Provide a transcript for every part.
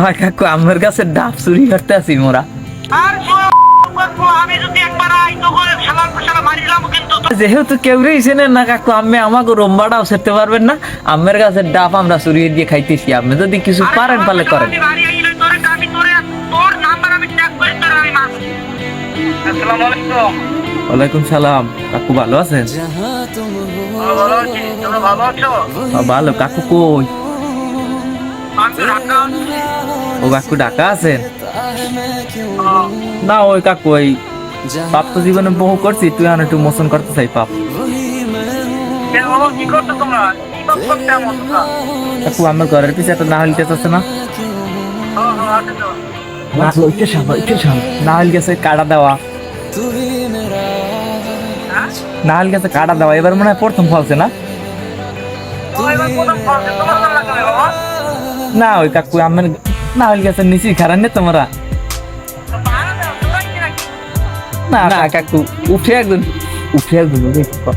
হয় কাকু আমার কাছে ডাব চুরি করতে আছি মোরা। যেহেতু কেউ চেনেন না কাকু আমি আমাকে রম্বাটাও সেরতে পারবেন না। আমার কাছে ডাব আমরা চুরি দিয়ে খাইতেছি। আপনি যদি কিছু পারেন পারলে করেন। ওয়ালাইকুম সালাম। কাকু ভালো আছেন? ভালো তোমরা ভালো কাকু কই? আমি ঢাকা ও কাকু ঢাকা আছেন? না ওই কাকু ওই পাপ তো জীবনে বহু করছি তুই আর একটু মোশন করতে চাই পাপ। কাকু আমার ঘরের পিছে একটা নাহল গেছে আছে না? নাহল গেছে কাটা দেওয়া। হ্যাঁ নাহল গেছে কাটা দেওয়া এবার মনে হয় প্রথম ফলছে না? না ওই কাকু আমার নাহল গেছে নিচি খারাপ নে তোমরা না না কাকু উঠে একজন উঠে একজন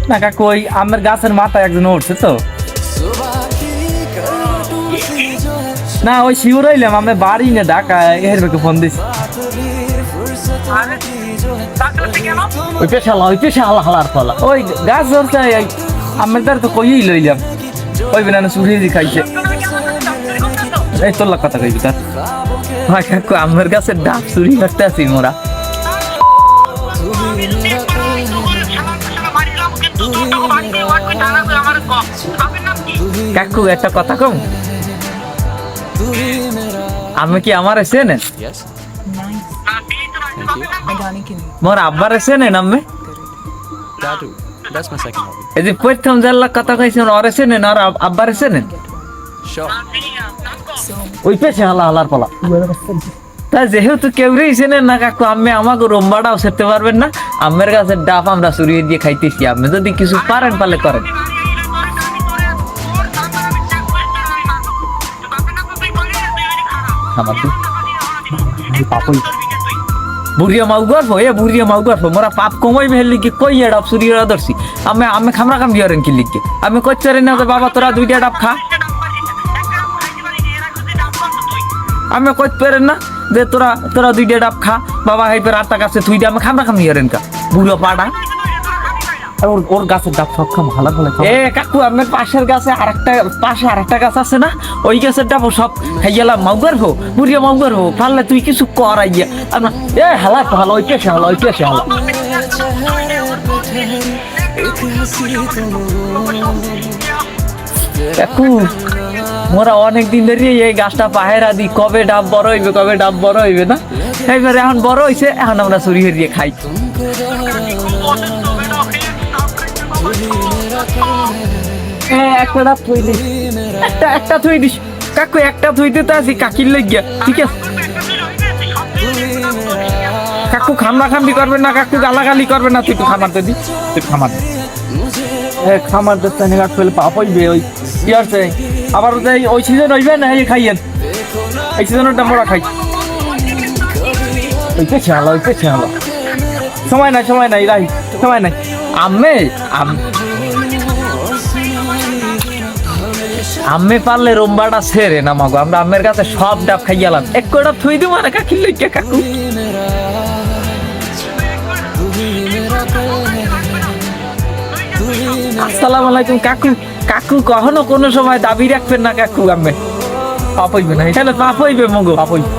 না কাকু ওই আমার গাছের মাথায় একজন উঠছে তো না ওই শিউর হইলাম আমি বাড়ি না ঢাকা এর বেকে ফোন দিছি ওই পেশালা ওই পেশা হালার ফলা ওই গাছ ধরছে এই আমার তো কইই লইলাম ওই বিনা চুরি খাইছে এই তোর কথা কইবি তার হয় কাকু, আমার গাছের ডাব চুরি করতে আছি মোরা। আমি কাকু, একটা কথা কম? আমি কি আমার এসে না বিয়ে তো রাখতে পারবে না মোর আব্বার আমি my second hobby. এই যে প্রথম জাল্লা কথা কইছেন ওরে চেনেন আর আব- আব্বারে চেনেন Sure. ওই পেছে হালা, হালার পালা। তা যেহেতু কেউ চেনেন না কাকু, আমি আমাকে সেরতে পারবেন না। আমের কাছে আমরা চুরি দিয়ে খাইতেছি। আপনি যদি কিছু পারেন করেন। বুড়িয়া মাউ বুড়িয়া মাউ মোরা পাপ কমাই কি কই আমি খামরা খাম বিয়ারেন কি লিখকে আমি কচ্চারে না বাবা, তোরা দুইটা ডাব খা। আমি কইতে পারেন না যে তোরা তোরা দুইটা ডাব খা বাবা হাই হাইপের আটটা গাছে তুই আমি খামরা খাম বিয়ারেন কা। বুড়ো পাড়া। আর ওর ওর গাছের ডাব সব খাম ভালো ভালো এ কাকু আমার পাশের গাছে আরেকটা পাশে আরেকটা গাছ আছে না? ওই গাছের ডাব সব খাইয়ালা মাউগার হো বুড়িয়া মাউগার হো পারলে তুই কিছু কর আইয়া। আমরা এ হালা তো হালা ওই পেশে হালা ওই পেশে হালা। কাকু মোরা অনেক দিন ধরে এই গাছটা পাহেরা দি, কবে ডাব বড় হইবে, কবে ডাব বড় হইবে না? এইবার এখন বড় হইছে, এখন আমরা চুরি হরিয়ে খাই। একটা ডাব থুই দিস একটা একটা থুই দিস। কাকু, একটা থুইতে তো আছি, কাকির লাগিয়া, ঠিক আছে? কাকু খামরা খামড়ি করবেন না, কাকু, গালাগালি করবেন না, তুই খামার দে দি। তুই খামার খামার দে তাই কাকু পাপ হইবে ওই কি আছে আবার ওই সিজন হইবে, না এই খাইয়েন? এই সিজনের আমরা খাই ওই পেছে হালা ওই পেছে হালা সময় নাই সময় নাই রাই সময় নাই। আম্মে, আম আম্মে পারলে রোম্বাটা ছেড়ে না মাগো, আমরা আম্মের কাছে সব ডাব খাই গেলাম এক কটা থুই দিব মানে কাকির লইকে কাকু। আসসালামু আলাইকুম, কাকু। কাকু কখনো কোনো সময় দাবি রাখবেন না কাকু আম্মে। পাপ হইবে না এখানে পাপ হইবে মগো। পাপ হইবে।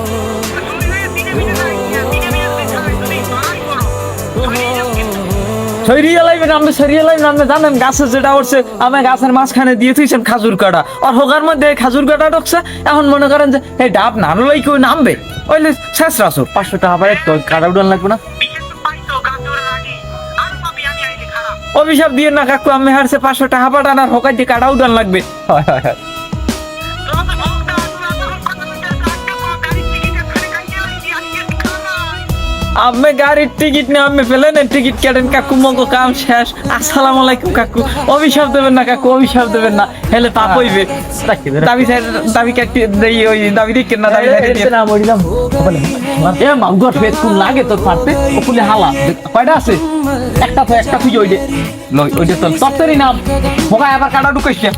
সরিয়ে লাইবেন আপনি সরিয়ে লাইবেন আপনি জানেন গাছে যেটা উঠছে আমি গাছের মাঝখানে দিয়ে থুইছেন খাজুর কাটা। আর হোগার মধ্যে খাজুর কাটা ঢুকছে এখন মনে করেন যে এই ডাব নামলাই কেউ নামবে। ওইলে শেষ রাসুর পাঁচশো টাকা পারে তো কাটা উঠান লাগবে না। অভিশাপ দিয়ে না কাকু আমি হারছে পাঁচশো টাকা পাঠান আর হোকাই দিয়ে কাটা উঠান লাগবে। হয় হয় হয়। আমি গাড়ির টিকিট নিয়ে আমি ফেলেন টিকিট কাটেন কাকু মগো কাম শেষ। আসসালামু আলাইকুম কাকু অভিশাপ দেবেন না কাকু অভিশাপ দেবেন না। হেলে পাপ হইবে। দাবি দাবি কাটি দেই ওই দাবি দিকে না দাবি সাইড দিয়ে না মরিলাম এ মাগর ফেস কোন লাগে তোর পারতে? ওপুলে হালা। কয়টা আছে? একটা তো একটা খুঁজে ওই দে লই, ওই দে তোর তত্তরি নাম। মোবাইল আবার কাটা ঢুকাইছে।